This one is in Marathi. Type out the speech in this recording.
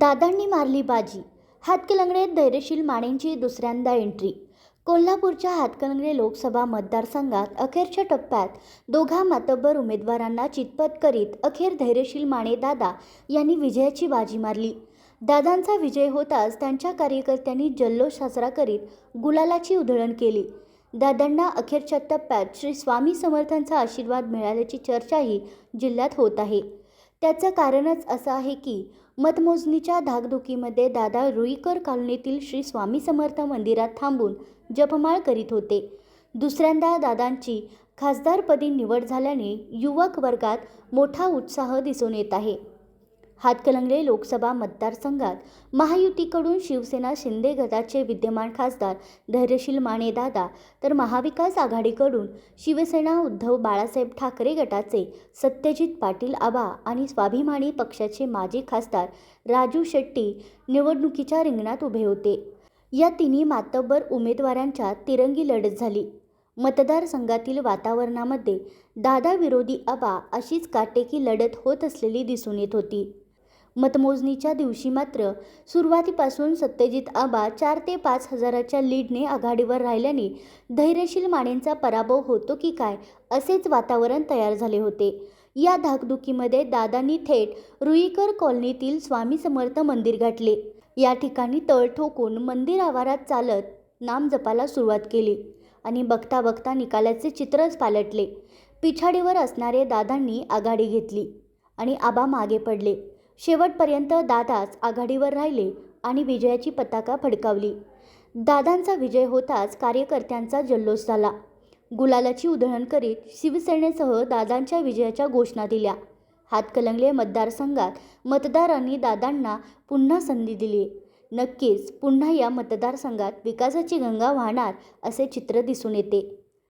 दादांनी मारली बाजी. हातकलंगडे धैर्यशील मानेंची दुसऱ्यांदा एंट्री. कोल्हापूरच्या हातकलंगडे लोकसभा मतदारसंघात अखेरच्या टप्प्यात दोघा मातब्बर उमेदवारांना चितपत करीत अखेर धैर्यशील माने दादा यांनी विजयाची बाजी मारली. दादांचा विजय होताच त्यांच्या कार्यकर्त्यांनी जल्लोष साजरा करीत गुलालाची उधळण केली. दादांना अखेरच्या टप्प्यात श्री स्वामी समर्थांचा आशीर्वाद मिळाल्याची चर्चाही जिल्ह्यात होत आहे. त्याचं कारणच असं आहे की मतमोजणीच्या धाकधुकीमध्ये दादा रुईकर कॉलनीतील श्री स्वामी समर्थ मंदिरात थांबून जपमाळ करीत होते. दुसऱ्यांदा दादांची खासदारपदी निवड झाल्याने युवक वर्गात मोठा उत्साह दिसून येत आहे. हातकलंगले लोकसभा मतदारसंघात महायुतीकडून शिवसेना शिंदे गटाचे विद्यमान खासदार धैर्यशील माने दादा तर महाविकास आघाडीकडून शिवसेना उद्धव बाळासाहेब ठाकरे गटाचे सत्यजित पाटील आबा आणि स्वाभिमानी पक्षाचे माजी खासदार राजू शेट्टी निवडणुकीच्या रिंगणात उभे होते. या तिन्ही मातब्बर उमेदवारांच्या तिरंगी लढत झाली. मतदारसंघातील वातावरणामध्ये दादा विरोधी आबा अशीच काटेकी लढत होत असलेली दिसून येत होती. मतमोजणीच्या दिवशी मात्र सुरुवातीपासून सत्यजित आबा चार ते पाच हजाराच्या लीडने आघाडीवर राहिल्याने धैर्यशील मानेंचा पराभव होतो की काय असेच वातावरण तयार झाले होते. या धाकधुकीमध्ये दादांनी थेट रुईकर कॉलनीतील स्वामी समर्थ मंदिर गाठले. या ठिकाणी तळ ठोकून मंदिर आवारात चालत नाम जपाला सुरुवात केली आणि बघता बघता निकालाचे चित्रच पालटले. पिछाडीवर असणारे दादांनी आघाडी घेतली आणि आबा मागे पडले. शेवटपर्यंत दादाच आघाडीवर राहिले आणि विजयाची पताका फडकावली. दादांचा विजय होताच कार्यकर्त्यांचा जल्लोष झाला. गुलालाची उधळण करीत शिवसेनेसह दादांच्या विजयाच्या घोषणा दिल्या. हातकलंगले मतदारसंघात मतदारांनी दादांना पुन्हा संधी दिली. नक्कीच पुन्हा या मतदारसंघात विकासाची गंगा वाहणार असे चित्र दिसून येते.